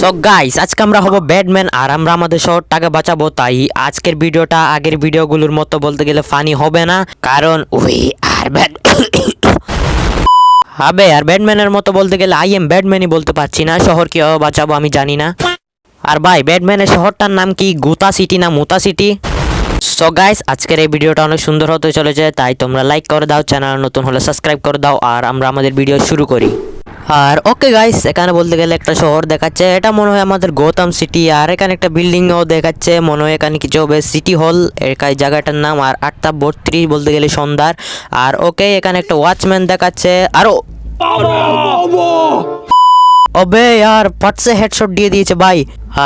So guys আজকে আমরা হব ব্যাটম্যান আর আমরা আমাদের শহরটাকে বাঁচাবো, তাই আজকের ভিডিওটা আগের ভিডিওগুলোর মতো বলতে গেলে ফানি হবে না, কারণ উই আর ব্যাট হবে আর ব্যাটম্যানের মতো বলতে গেলে আই এম ব্যাটম্যানই বলতে পারছি না শহর কীভাবে বাঁচাবো আমি জানি না। আর ভাই, ব্যাটম্যানের শহরটার নাম কি? গুতা সিটি না মুতা সিটি? সো গাইস আজকের এই ভিডিওটা অনেক সুন্দর হতে চলেছে, তাই তোমরা লাইক করে দাও, চ্যানেল নতুন হলে সাবস্ক্রাইব করে দাও, আর আমরা আমাদের ভিডিও শুরু করি। আর ওকে গাইস এখানে বলতে গেলে একটা শহর দেখাচ্ছে। এটা মনে হয় আমাদের গৌতম সিটি আর এখানে একটা বিল্ডিংও দেখাচ্ছে। মনে হয় এখানে কিছু হবে সিটি হল এখানে জায়গাটার নাম আর আটটা বত্রিশ বলতে গেলে সন্ধ্যার। আর ওকে এখানে একটা ওয়াচম্যান দেখাচ্ছে। আরও অবে আর পাটসে হেডশট দিয়ে দিয়েছে ভাই।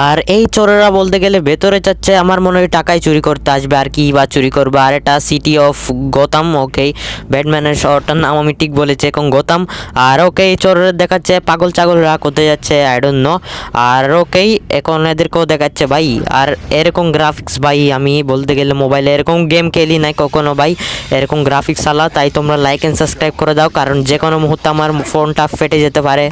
আর এই চোরেরা বলতে গেলে ভেতরে যাচ্ছে, আমার মনে হয় টাকাই চুরি করতে আসবে, আর কি বা চুরি করবে। আর এটা সিটি অফ গোতাম ওকে ব্যাটম্যানের শহরটার নাম আমি ঠিক বলেছি এখন গোতাম আর ওকে এই চোরেরা দেখাচ্ছে পাগল চাগলরা কোথায় যাচ্ছে আই ডোন্ট নো আর ওকেই এখন এদেরকেও দেখাচ্ছে ভাই। আর এরকম গ্রাফিক্স ভাই, আমি বলতে গেলে মোবাইলে এরকম গেম খেলি নাই কখনো ভাই। এরকম গ্রাফিক্স আলা তাই তোমরা লাইক অ্যান্ড সাবস্ক্রাইব করে দাও, কারণ যে কোনো মুহূর্তে আমার ফোনটা ফেটে যেতে পারে।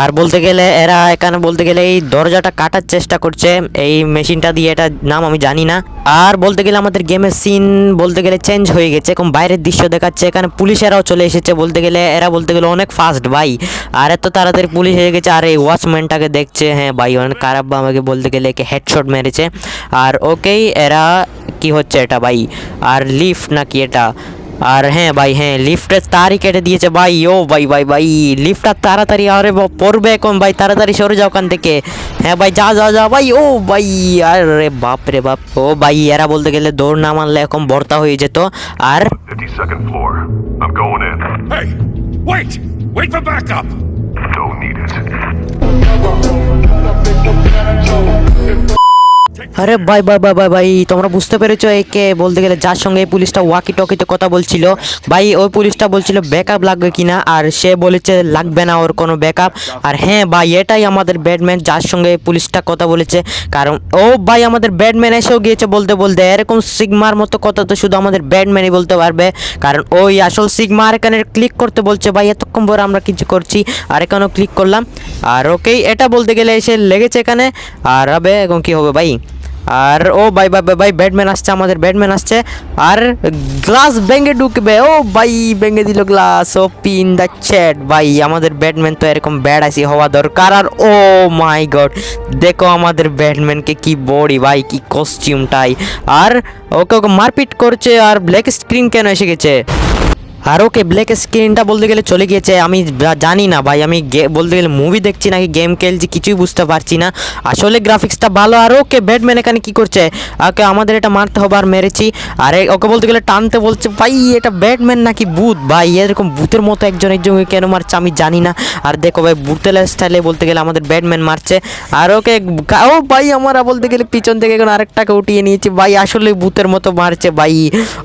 আর বলতে গেলে, এরা এখানে বলতে গেলে এই দরজাটা কাটার চেষ্টা করছে। এই মেশিনটা দিয়ে এটা নাম আমি জানি না। আর বলতে গেলে আমাদের গেমের সিন বলতে গেলে চেঞ্জ হয়ে গেছে। এখন বাইরের দৃশ্য দেখাচ্ছে। এখানে পুলিশেরাও চলে এসেছে বলতে গেলে। এরা বলতে গেলে অনেক ফাস্ট ভাই। আর এত তাড়াতাড়ি পুলিশ হয়ে গেছে। আর এই ওয়াচম্যানটাকে দেখছে। হ্যাঁ ভাই, অনেক খারাপ আমাকে বলতে গেলে। একে হেডশট মেরেছে। আর ওকেই এরা কি হচ্ছে এটা ভাই? আর লিফট নাকি এটা? আর হ্যাঁ ভাই হ্যাঁ লিফটের তারই কেটে দিয়েছে ভাই ও ভাই ভাই ভাই লিফটটা তাড়াতাড়ি আরে পড়বে এখন ভাই তাড়াতাড়ি সরে যাও ওখান থেকে হ্যাঁ ভাই যা যা যা ভাই ও ভাই আরে বাপ রে বাপ ও ভাই এরা বলতে গেলে দৌড় না মারলে এখন ভর্তা হয়ে যেত আর 52nd floor. I'm going in. Hey! Wait! Wait for backup! Don't need it. আরে ভাই ভাই ভাই ভাই ভাই তোমরা বুঝতে পেরেছ একে? বলতে গেলে যার সঙ্গে এই পুলিশটা ওয়াকি টকিতে কথা বলছিল, ভাই, ওই পুলিশটা বলছিল ব্যাকআপ লাগবে কিনা? আর সে বলেছে লাগবে না ওর কোনো ব্যাকআপ আর হ্যাঁ ভাই, এটাই আমাদের ব্যাটম্যান যার সঙ্গে এই পুলিশটা কথা বলেছে। কারণ, ও ভাই, আমাদের ব্যাটম্যান এসেও গিয়েছে বলতে বলতে। এরকম সিগমার মতো কথা তো শুধু আমাদের ব্যাটম্যানই বলতে পারবে। কারণ, ওই আসল সিগমা আর এখানে ক্লিক করতে বলছে, ভাই, এতক্ষণ পরে আমরা কিছু করছি, আর এখানেও ক্লিক করলাম। আর ওকেই এটা বলতে গেলে এসে লেগেছে এখানে। আর হবে, এখন কী হবে, ভাই? আর ও ভাই ভাই ভাই, ব্যাটম্যান আসছে আমাদের ব্যাটম্যান আসছে। আর গ্লাস ভেঙে ঢুকবে ও ভাই ভেঙে দিল glass O pin the chat. ভাই আমাদের ব্যাটম্যান তো এরকম ব্যাট আসি হওয়া দরকার। আর ও মাই গড দেখো আমাদের ব্যাটম্যানকে কি বডি ভাই কি কস্টিউমটাই আর ওকে ওকে মারপিট করছে আর ব্ল্যাক স্ক্রিন কেন এসে গেছে? আর ওকে ব্ল্যাক স্ক্রিনটা বলতে গেলে চলে গিয়েছে, আমি জানি না ভাই, আমি বলতে গেলে মুভি দেখছি নাকি গেম খেলছি, কিছুই বুঝতে পারছি না। আসলে গ্রাফিক্সটা ভালো, আর ওকে ব্যাটম্যান এখানে কি করছে? ওকে আমাদের এটা মারতে হবে, আর মেরেছি। আর, ওকে বলতে গেলে টানতে বলছে, ভাই, এটা ব্যাটম্যান নাকি বুথ ভাই, এরকম বুথের মতো একজন একজনকে কেন মারছে, আমি জানি না। আর দেখো ভাই, ভূতের স্টাইলে বলতে গেলে আমাদের ব্যাটম্যান মারছে। আর ওকে ও ভাই, আমরা বলতে গেলে পিছন থেকে এখন আরেকটাকে উঠিয়ে নিয়েছি। ভাই, আসলে বুথের মতো মারছে, ভাই।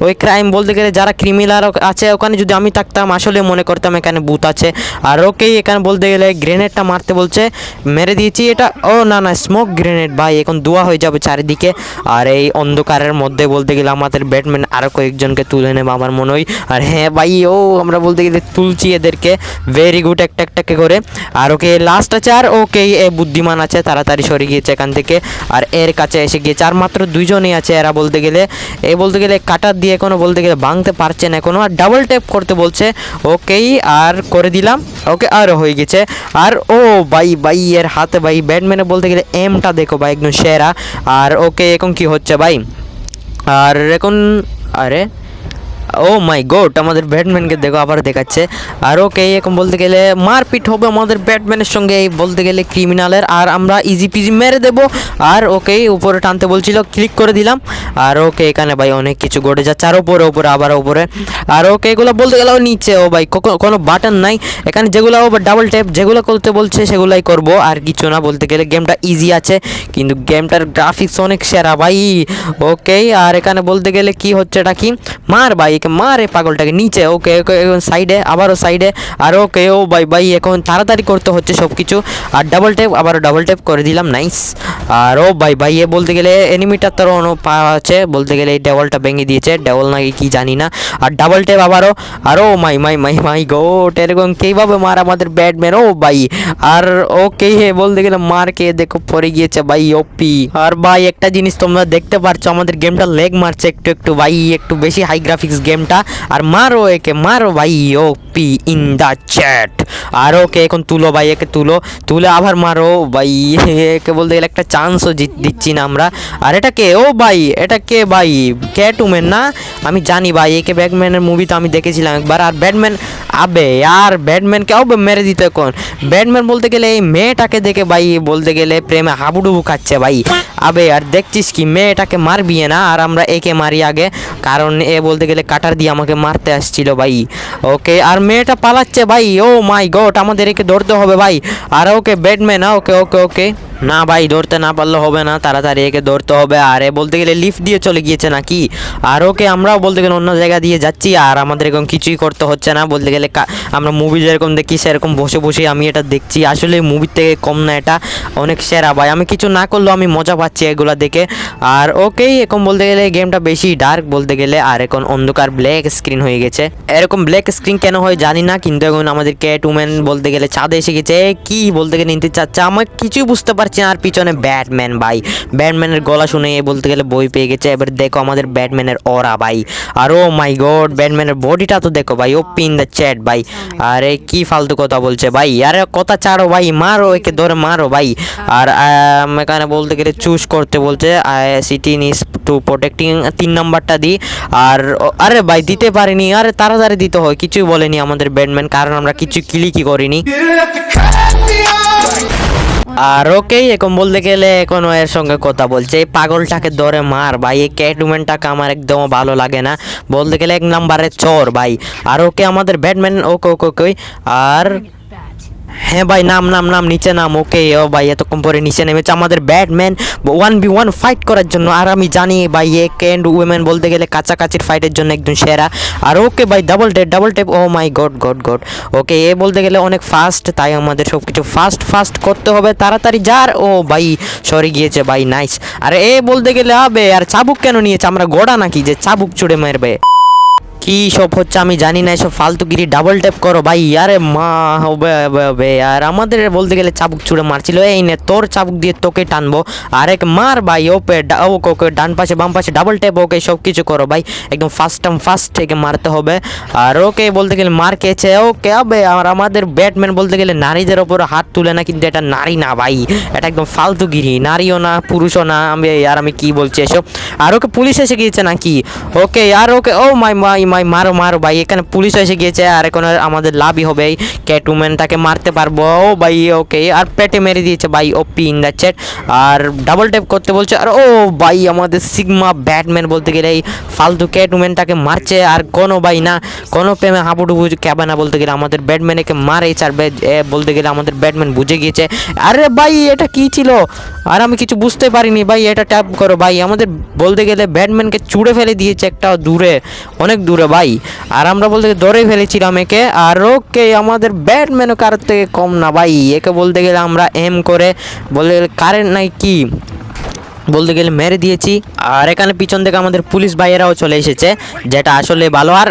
ওই ক্রাইম বলতে গেলে যারা ক্রিমিনাল আছে ওখানে যদি আমি থাকতাম, আসলে মনে করতাম এখানে বুথ আছে। আর ওকেই এখানে বলতে গেলে গ্রেনেডটা মারতে বলছে, মেরে দিয়েছি, এটা, ও না না স্মোক গ্রেনেড ভাই, এখন দোয়া হয়ে যাবে চারিদিকে। আর এই অন্ধকারের মধ্যে বলতে গেলে আমাদের ব্যাটম্যান আরও কয়েকজনকে তুলে নেবে আমার মনে হয়। আর হ্যাঁ ভাই, ও, আমরা বলতে গেলে তুলছি এদেরকে। ভেরি গুড একটা একটাকে করে। আর ওকে লাস্ট আছে, আর ওকে এ বুদ্ধিমান আছে, তাড়াতাড়ি সরে গিয়েছে এখান থেকে। আর এর কাছে এসে গিয়েছে, আর মাত্র দুইজনই আছে এরা বলতে গেলে। এ বলতে গেলে কাটার দিয়ে এখনও বলতে গেলে ভাঙতে পারছে না এখনও। আর ডাবল ট্যাপ করতে বলছে। ওকেই আর করে দিলাম। ওকে আর হয়ে গেছে। আর ও ভাই ভাই, এর হাতে ভাই, ব্যাটম্যানে বলতে গেলে এমটা দেখো ভাই, একদম সেরা। আর ওকে এখন কি হচ্ছে ভাই? আর এখন, আরে ও মাই গড আমাদের ব্যাটম্যানকে দেখো, আবার দেখাচ্ছে। আর ওকে এখন বলতে গেলে মারপিট হবে আমাদের ব্যাটম্যানের সঙ্গে বলতে গেলে ক্রিমিনালের আর আমরা ইজি পিজি মেরে দেব। আর ওকে উপরে টানতে বলছিল ক্লিক করে দিলাম। আর ওকে এখানে ভাই অনেক কিছু ঘটে যাচ্ছে। আর ওপরে ওপরে আবার ওপরে আর ওকে এগুলো বলতে গেলেও নিচে, ও ভাই কোনো বাটন নাই। এখানে যেগুলো ডাবল ট্যাপ যেগুলো করতে বলছে, সেগুলাই করব। আর কিছু না, বলতে গেলে গেমটা ইজি আছে। কিন্তু গেমটার গ্রাফিক্স অনেক সেরা ভাই। ওকে আর এখানে বলতে গেলে কি হচ্ছে, এটা কি? মার ভাই একে মারে পাগলটাকে নিচে, ওকে ওকে সাইডে আবারও সাইডে আর ওকে, ও ভাই ভাই এখন তাড়াতাড়ি করতে হচ্ছে সব কিছু আর ডাবল টেপ আবারও ডাবল টেপ করে দিলাম নাইস আর ও ভাই ভাই এ বলতে গেলে এনিমিটার তোর অন্য পা আছে, বলতে গেলে এই ডেবলটা ভেঙে দিয়েছে ডেবল নাকি কি জানি না। আর ডাবল টেপ আবারও, আর ও মাই মাই মাই মাই গোট এরকম কীভাবে মার আমাদের ব্যাটম্যান, ও ভাই আর ওকে হে বলতে গেলে মার কে, দেখো পড়ে গিয়েছে ভাই ওপি আর ভাই একটা জিনিস তোমরা দেখতে পারছ, আমাদের গেমটা লেগ মারছে, একটু একটু ভাই একটু বেশি হাই গ্রাফিক্স গেমটা। আর মারো একে, মারো ভাই ওপি ইন দ্য চ্যাট আর ওকে এখন তুলো ভাই, একে তুলো। তুলে আবার মারো ভাই, একে বলতে গেলে একটা চান্সও জিত দিচ্ছি না আমরা। আর এটা কে? ও ভাই, এটা কে ভাই? ক্যাট উমেন না? আমি জানি ভাই, একে ব্যাটম্যানের মুভি তো আমি দেখেছিলাম একবার। আর ব্যাটম্যান আবে, আর ব্যাটম্যানকে ও মেরে দিতে এখন। ব্যাটম্যান বলতে গেলে এই মেয়েটাকে দেখে ভাই, বলতে গেলে প্রেমে হাবুডুবু খাচ্ছে ভাই। আবে, আর দেখছিস কি, মেয়েটাকে মারবি না? আর আমরা একে মারি আগে। কারণ এ বলতে গেলে কাটার দিয়ে আমাকে মারতে আসছিল ভাই। ওকে, আর মেয়েটা পালাচ্ছে ভাই। ও মাই গড আমাদের একে ধরতে হবে ভাই। আর okay Batman okay okay okay. না ভাই, ধরতে না পারলে হবে না, তাড়াতাড়ি একে ধরতে হবে। আর এ বলতে গেলে লিফট দিয়ে চলে গিয়েছে নাকি? আর ওকে আমরাও বলতে গেলে অন্য জায়গা দিয়ে যাচ্ছি, আর আমাদের এরকম কিছুই করতে হচ্ছে না। বলতে গেলে আমরা মুভি যেরকম দেখি, সেরকম বসে বসে আমি এটা দেখছি। আসলে মুভির থেকে কম না এটা, অনেক সেরা ভাই। আমি কিছু না করলেও আমি মজা পাচ্ছি এগুলা দেখে। আর ওকেই এখন বলতে গেলে গেমটা বেশি ডার্ক বলতে গেলে, আর এখন অন্ধকার ব্ল্যাক স্ক্রিন হয়ে গেছে। এরকম ব্ল্যাক স্ক্রিন কেন হয় জানি না, কিন্তু এখন আমাদের ক্যাট উমেন বলতে গেলে চাঁদে এসে গেছে। কি বলতে গেলে নিতে চাচ্ছে? আমার কিছুই বুঝতে পারছি না আর পিছনে ব্যাটম্যান ভাই। ব্যাটম্যানের গলা শুনে বলতে গেলে বই পেয়ে গেছে। এবার দেখো আমাদের ব্যাটম্যানের অরা ভাই। আর ও মাই গড ব্যাটম্যানের বডিটা তো দেখো ভাই, ও পিন দ্য চ্যাট ভাই। আরে কি ফালতু কথা বলছে ভাই। আরে কথা ছাড়ো ভাই, মারো একে ধরে, মারো ভাই। আর এখানে বলতে গেলে চুজ করতে বলছে সিটি নিস টু প্রোটেক্টিং তিন নাম্বারটা দিই আর আরে ভাই, দিতে পারিনি। আরে তাড়াতাড়ি দিতে হয়। কিছুই বলেনি আমাদের ব্যাটম্যান, কারণ আমরা কিছু ক্লিকই করিনি। আর ওকেই এখন বলতে গেলে এখন এর সঙ্গে কথা বলছে। এই পাগলটাকে ধরে মার ভাই, এই ক্যাটুম্যানটাকে আমার একদম ভালো লাগে না। বলতে গেলে এক নাম্বারে চোর ভাই। আর ওকে আমাদের ব্যাটম্যান, ওকে ওকে ওকে আর হ্যাঁ ভাই, নাম নাম নাম, নিচে নাম, ওকে, ও ভাই, এতক্ষণ পরে নিচে নেমেছে আমাদের Batman one v one fight করার জন্য, আর আমি জানি ভাই এ ক্যান্ড উইমেন বলতে গেলে কাছাকাছির ফাইটের জন্য একদম সেরা। আর ওকে ভাই double tape double tape oh my god god god okay, এ বলতে গেলে অনেক ফাস্ট তাই আমাদের সব কিছু ফাস্ট ফাস্ট করতে হবে, তাড়াতাড়ি যার, ও ভাই, সরে গিয়েছে ভাই নাইস আর এ বলতে গেলে হবে আর চাবুক কেন নিয়েছে? আমরা গোড়া নাকি যে চাবুক চুড়ে মারবে? কি সব হচ্ছে আমি জানি না, এসব ফালতুগিরি ডাবল ট্যাপ করো ভাই, আরে মা হবে হবে আর আমাদের বলতে গেলে চাবুক ছুড়ে মারছিল, এই নে তোর চাবুক দিয়ে তোকে টানবো আর এক মার ভাই ওপে ওকে ওকে ডান পাশে, বাম পাশে ডাবল ট্যাপ ওকে সব কিছু করো ভাই, একদম ফার্স্ট টাইম ফার্স্ট থেকে মারতে হবে, আর ওকে বলতে গেলে মার খেয়েছে, ওকে হবে আর আমাদের ব্যাটম্যান বলতে গেলে নারীদের ওপর হাত তুলে না, কিন্তু এটা নারী না ভাই, এটা একদম ফালতুগিরি, নারীও না, পুরুষও না, আমি, আর আমি কি বলছি এসব, আর ওকে পুলিশ এসে গিয়েছে নাকি, ওকে, আর ওকে, ও মাই মাই মাই, মারো মারো, ভাই। এখানে পুলিশ এসে গিয়েছে, আর এখন আর আমাদের লাভই হবে। এই ক্যাট উম্যানটাকে মারতে পারব। ও ভাই, ওকে। আর পেটে মেরে দিয়েছে ভাই ও পিন দ্যাটস ইট আর ডাবল ট্যাপ করতে বলছে, আর ও ভাই, আমাদের সিগমা ব্যাটম্যান বলতে গেলে এই ফালতু ক্যাট উম্যানটাকে মারছে। আর কোনো ভাই না, কোনো প্রেমে হাবুডুবু ক্যাবে না বলতে গেলে আমাদের ব্যাটম্যানকে মারে এ বলতে গেলে আমাদের ব্যাটম্যান বুঝে গিয়েছে। আরে ভাই, এটা কি ছিল? আর আমি কিছু বুঝতে পারিনি ভাই, এটা ট্যাপ করো ভাই। আমাদের বলতে গেলে ব্যাটম্যানকে চুড়ে ফেলে দিয়েছে একটা দূরে, অনেক দূরে। ভাই, আর আমরা বলতে ধরে ফেলেছিলাম একে, আর ওকে আমাদের ব্যাটম্যানও কার থেকে কম না ভাই। একে বলতে গেলে আমরা এম করে, বলতে গেলে কারেন্ট নাই কি, বলতে গেলে মেরে দিয়েছি। আর এখানে পিছন থেকে আমাদের পুলিশ ভাইয়েরাও চলে এসেছে, যেটা আসলে ভালো। আর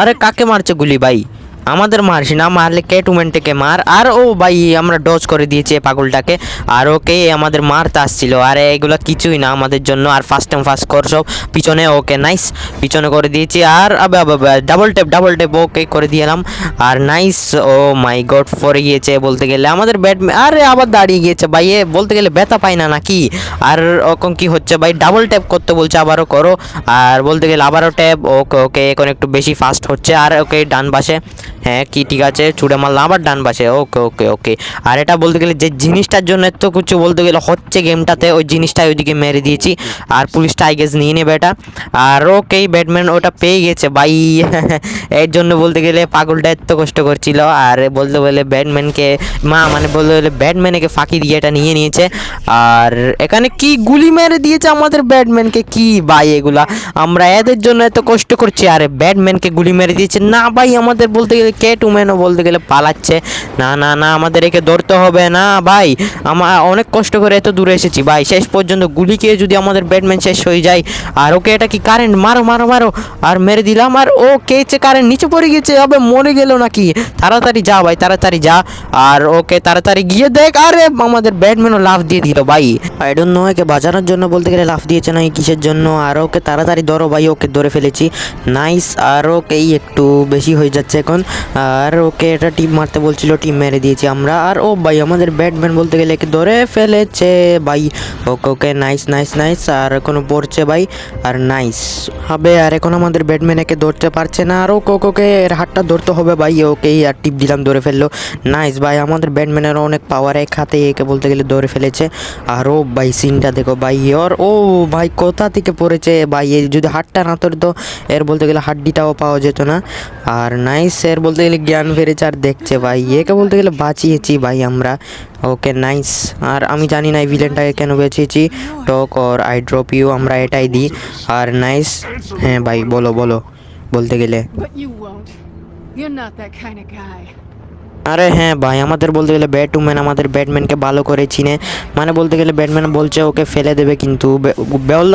আরে কাকে মারছে গুলি ভাই? আমাদের মারছি না, মারলে কেটুমেন্টকে মার? আর ও ভাই, আমরা ডজ করে দিয়েছি পাগলটাকে। আর ওকে আমাদের মারতে আসছিল। আর, এগুলো কিছুই না আমাদের জন্য। আর ফার্স্ট টাইম ফার্স্ট কর সব পিছনে ওকে নাইস পিছনে করে দিয়েছি। আর, আবে আবে double tape double tape okay করে দিলাম। আর নাইস ও মাই গড পরে গিয়েছে বলতে গেলে। আমাদের ব্যাটম্যান আরে, আবার দাঁড়িয়ে গিয়েছে ভাই। এ, বলতে গেলে ব্যথা পায় না নাকি? আর ওরকম কি হচ্ছে ভাই? ডাবল ট্যাপ করতে বলছে, আবারও করো। আর বলতে গেলে আবারও ট্যাপ ওকে ওকে, এখন একটু বেশি ফাস্ট হচ্ছে। আর ওকে ডান পাশে হ্যাঁ কি ঠিক আছে? ছুড়ে মারলাম, আবার ডান পাশে। ওকে ওকে ওকে। আর এটা বলতে গেলে যে জিনিসটার জন্য এত কিছু বলতে গেলে হচ্ছে গেমটাতে ওই জিনিসটাই ওইদিকে মেরে দিয়েছি। আর পুলিশটা আই গেস নিয়ে নেবে এটা। আর ওকে ব্যাটম্যান ওটা পেয়ে গেছে ভাই এর জন্য বলতে গেলে পাগলটা এত কষ্ট করছিল। আর বলতে গেলে ব্যাটম্যানকে, মা মানে বলতে গেলে ব্যাটম্যানকে ফাঁকি দিয়ে এটা নিয়ে নিয়েছে। আর এখানে কি গুলি মেরে দিয়েছে আমাদের ব্যাটম্যানকে? কি ভাই এগুলা? আমরা এদের জন্য এত কষ্ট করছি, আরে ব্যাটম্যানকে গুলি মেরে দিয়েছে। না ভাই আমাদের বলতে গেলে কেট উম্যানও বলতে গেলে পালাচ্ছে? না না না আমাদের একে ধরতে হবে না, ভাই। আমরা অনেক কষ্ট করে এত দূরে এসেছি, ভাই। শেষ পর্যন্ত গুলি খেয়ে যদি আমাদের ব্যাটম্যান শেষ হয়ে যায়, আর ওকে এটা কি কারেন্ট? মারো মারো মারো। আর মেরে দিলাম, আর ও কেছে কারেন্ট, নিচে পড়ে গেছে, আবে মরে গেল নাকি? তাড়াতাড়ি যা, ভাই, তাড়াতাড়ি যা। আর ওকে তাড়াতাড়ি গিয়ে দেখ, আরে আমাদের ব্যাটম্যানও লাফ দিয়ে দিল, ভাই। আই ডোন্ট নো একে বাজানোর জন্য বলতে গেলে লাফ দিয়েছে না কিসের জন্য? আর ওকে তাড়াতাড়ি ধরো, ভাই, ওকে ধরে ফেলেছি। নাইস আর ওকেই একটু বেশি হয়ে যাচ্ছে এখন। আর ওকে এটা টিম মারতে বলছিল টিম মেরে দিয়েছি আমরা। আর ও ভাই, আমাদের ব্যাটম্যান বলতে গেলে একে ধরে ফেলেছে ভাই? Okay okay nice nice nice আর এখনও পড়ছে ভাই, আর নাইস হবে আর এখন আমাদের ব্যাটম্যান একে ধরতে পারছে না, আর ওকে ওকে এর হাতটা ধরতে হবে ভাই ওকেই আর টিপ দিলাম, ধরে ফেলল। নাইস ভাই, আমাদের ব্যাটম্যানের অনেক পাওয়ার এক হাতে একে বলতে গেলে ধরে ফেলেছে। আর ও ভাই সিনটা দেখো ভাই, ওর, ও ভাই, কোথা থেকে পড়েছে ভাই? যদি হাতটা না ধরতো, এর বলতে গেলে হাড্ডিটাও পাওয়া যেত না। আর নাইস এর বলতে গেলে জ্ঞান ফেরেছে আর দেখছে ভাই। একে বলতে গেলে বাঁচিয়েছি ভাই আমরা। ওকে নাইস আর আমি জানি না এই ভিলেনটাকে কেন বেঁচেছি। টক ওর আইড্রপিও আমরা এটাই দিই। আর নাইস হ্যাঁ ভাই, বলো বলো। বলতে গেলে. You're not that kind of guy. আরে হ্যাঁ ভাই, আমাদের বলতে গেলে ব্যাট ব্যাটম্যান আমাদের ব্যাটম্যানকে ভালো করে চিনে। মানে বলতে গেলে ব্যাটম্যান বলছে ওকে ফেলে দেবে কিন্তু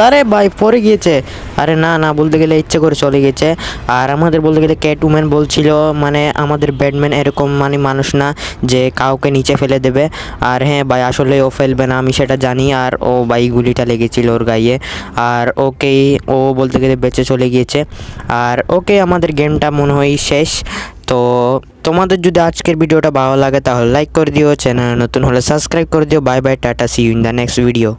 আরে ভাই, পড়ে গিয়েছে। আরে না না, বলতে গেলে ইচ্ছে করে চলে গেছে। আর আমাদের বলতে গেলে ক্যাট উম্যান বলছিল মানে আমাদের ব্যাটম্যান এরকম মানে মানুষ না যে কাউকে নিচে ফেলে দেবে। আর হ্যাঁ ভাই, আসলে ও ফেলবে না, আমি সেটা জানি। আর ও ভাই, গুলিটা লেগেছিল ওর গায়ে। আর ওকেই ও বলতে গেলে বেঁচে চলে গিয়েছে। আর ওকে আমাদের গেমটা মনে হয় শেষ। তো তোমাদের যদি আজকের ভিডিওটা ভালো লাগে তাহলে লাইক করে দিও, চ্যানেল নতুন হলে সাবস্ক্রাইব করে দিও। Bye bye tata see you in the next video